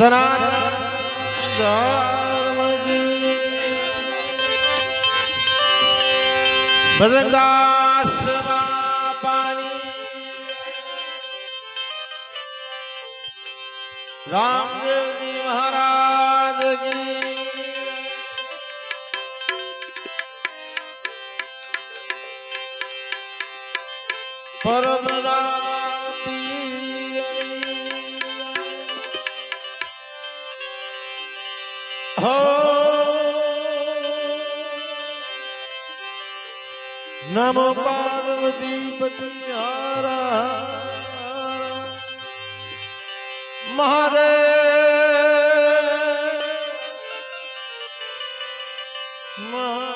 સનાતન ધર્મજી ભદ્રદાસમાં પાણી રામદેવજી મહારાજ કી પરબના નમો પાર્વતી પતિ હારા. મહાદેવ મહાદેવ.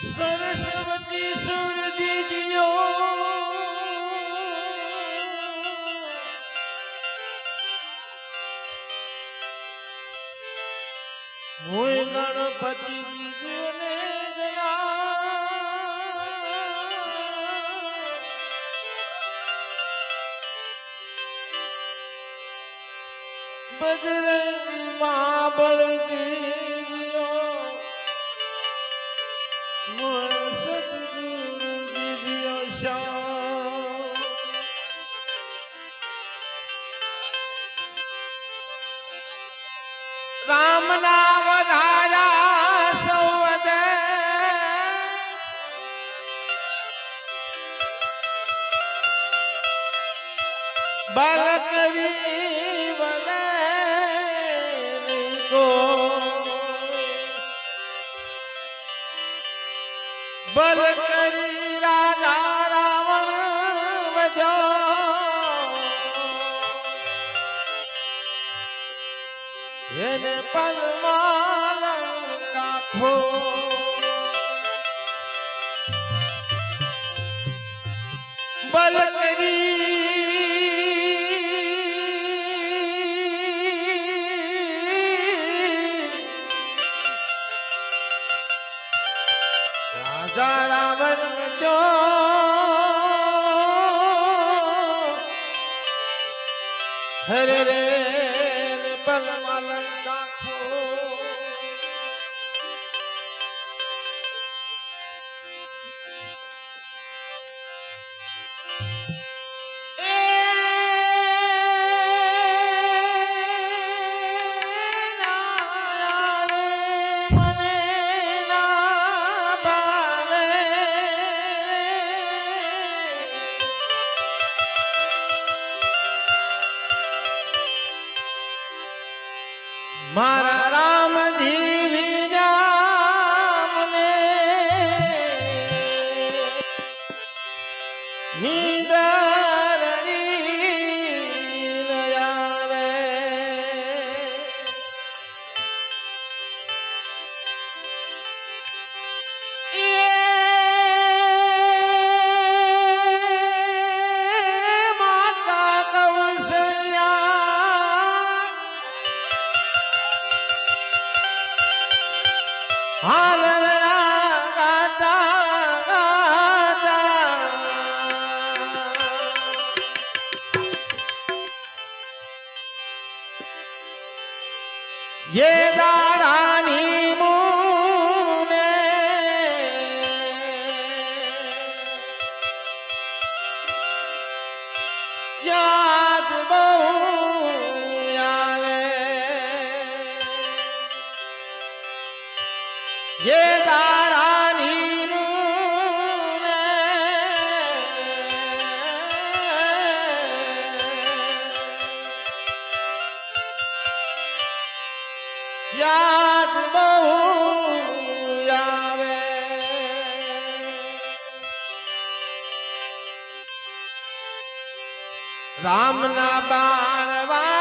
સરસ્વતી સુરદીજીઓ હું ગણપતિ જીજુને બજરંગ મા બળદેવીઓ બાલકરી બને કોઈ બલ કરી રાજા રાવણ વજો એને પલમાં રામના બાણ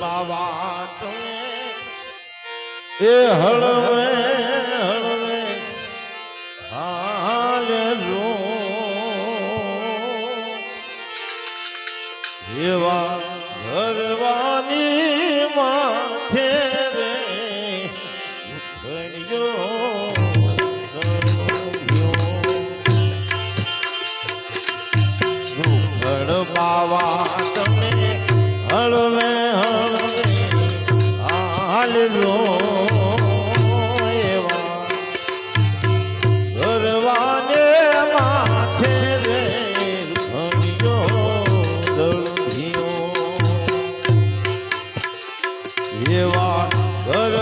બાવા તું એ હળવ Sara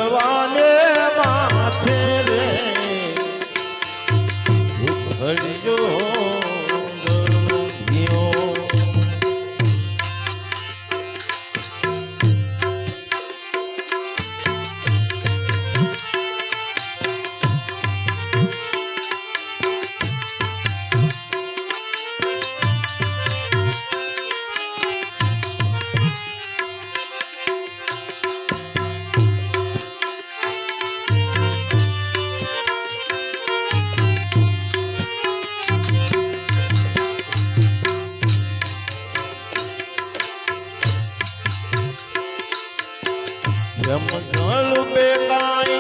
હળપે કાઈ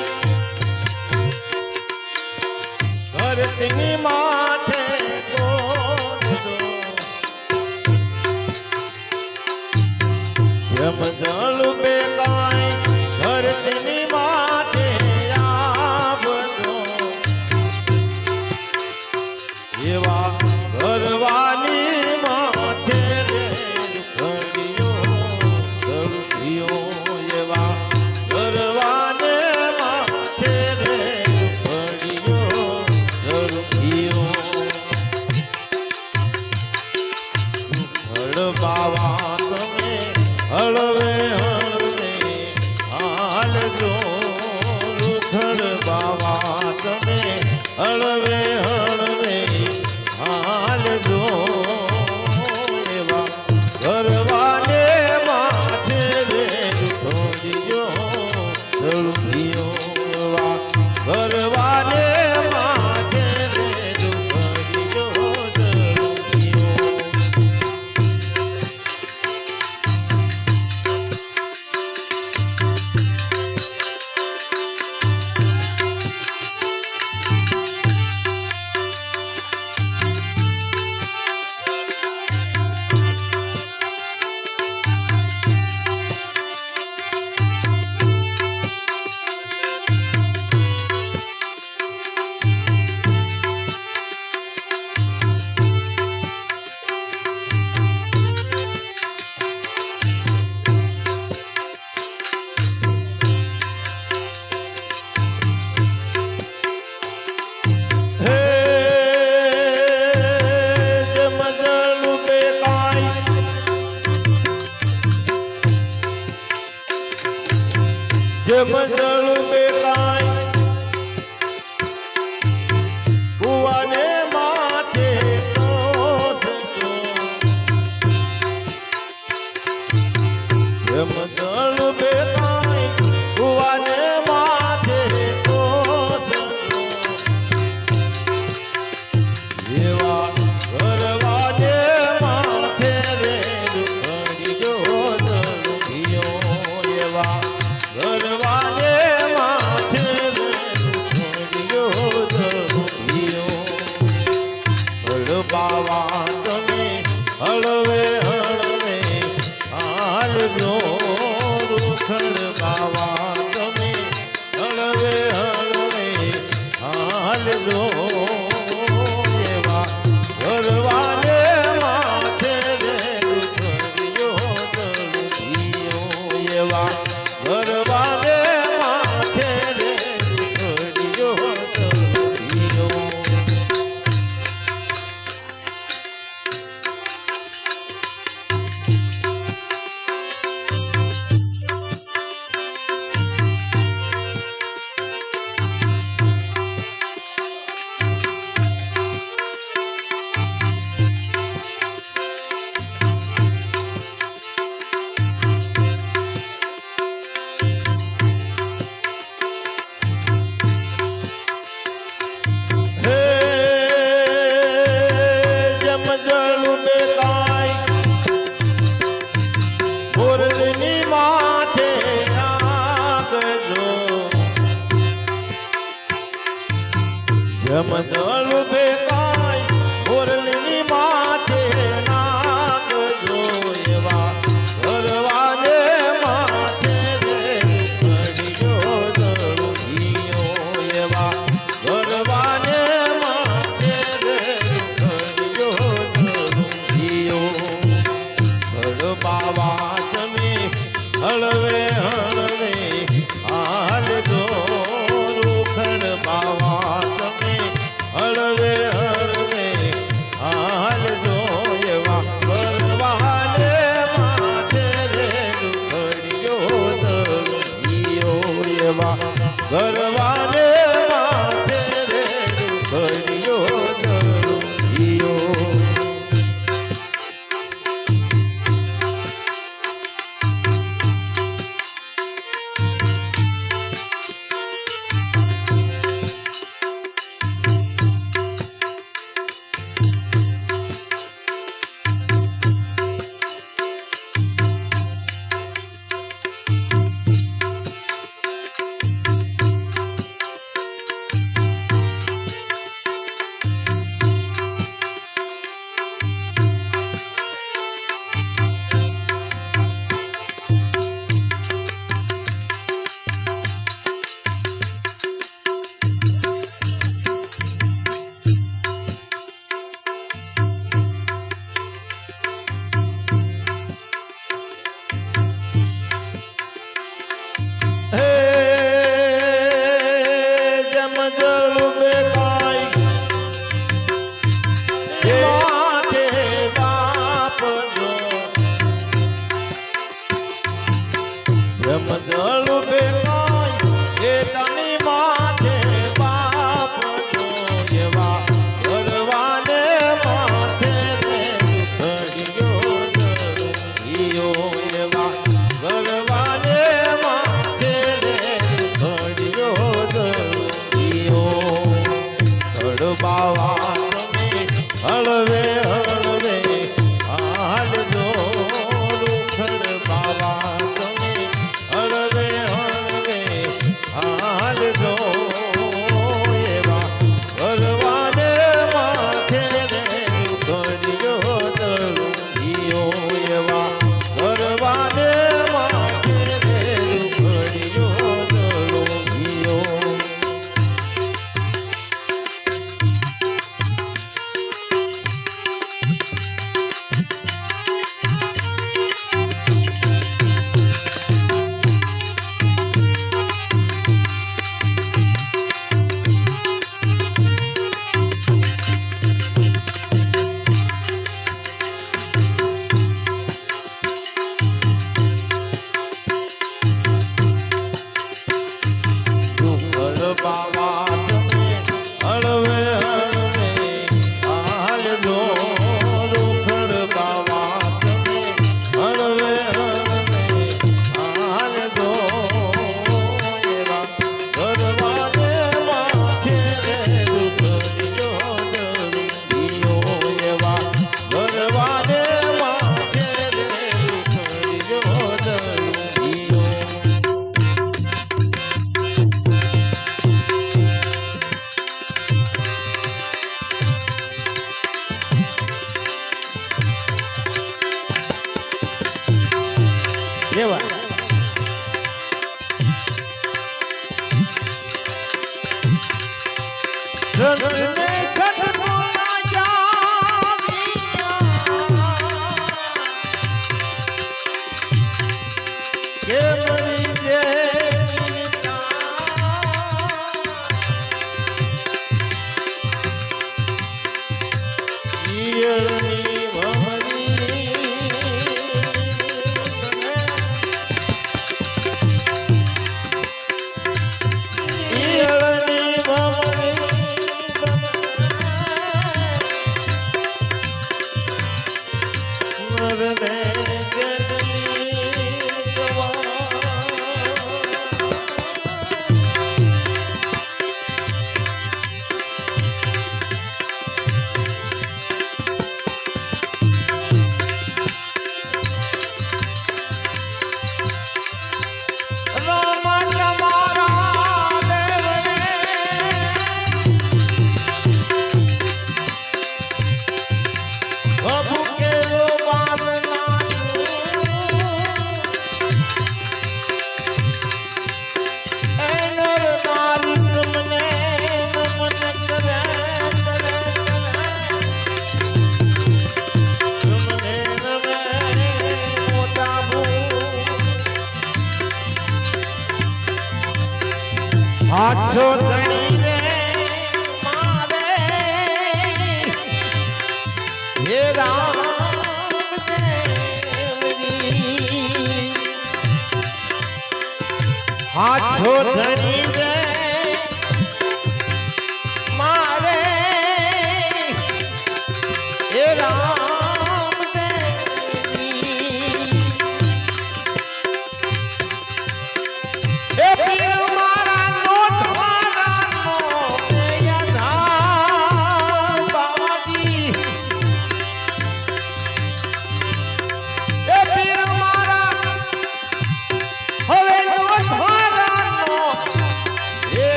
ઘર તેની மகளவே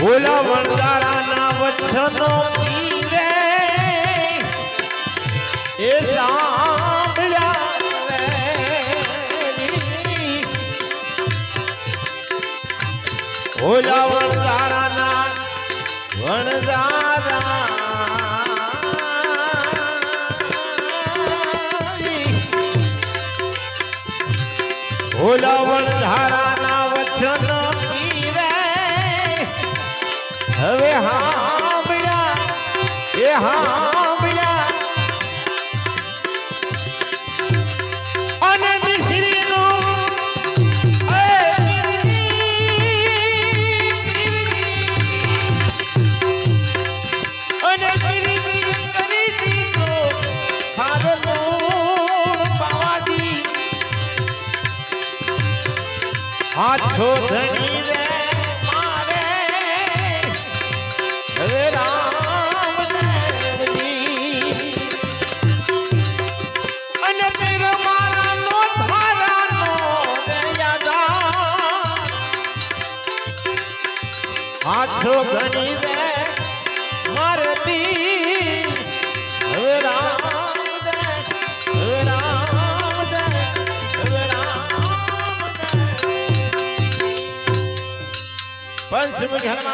ભોલા વણદારાના વચનો પીરે એ સાંભળ્યા ભોલા વણદારાના વણદારા ભોલા વણધારાના વચન હવે હાંભળ્યા એ હાંભળ્યા અને મિશ્રી નું અને ફિરજી કરી ધણી ঝালমা